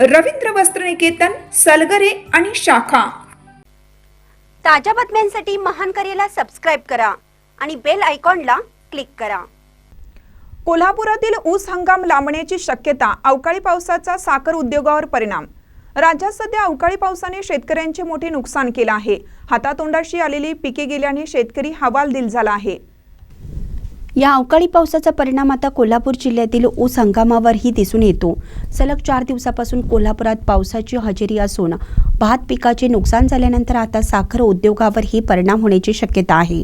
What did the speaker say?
रवींद्र वस्त्रनिकेतन सलगरे आणि शाखा. ताज्या बातम्यांसाठी महान करेला सबस्क्राईब करा आणि बेल आयकॉनला क्लिक करा. कोल्हापुरातील ऊस हंगाम लांबण्याची शक्यता अवकाळी पावसाचा साखर उद्योगावर परिणाम. राज्यात सध्या अवकाळी पावसाने शेतकऱ्यांचे मोठे नुकसान केलं आहे. हातातोंडाशी आलेली पिके गेल्याने शेतकरी हवालदिल झाला आहे. या अवकाळी पावसाचा परिणाम आता कोल्हापूर जिल्ह्यातील ऊस हंगामावरही दिसून येतो. सलग चार दिवसापासून कोल्हापुरात पावसाची हजेरी असून भात पिकाचे नुकसान झाल्यानंतर आता साखर उद्योगावरही परिणाम होण्याची शक्यता आहे.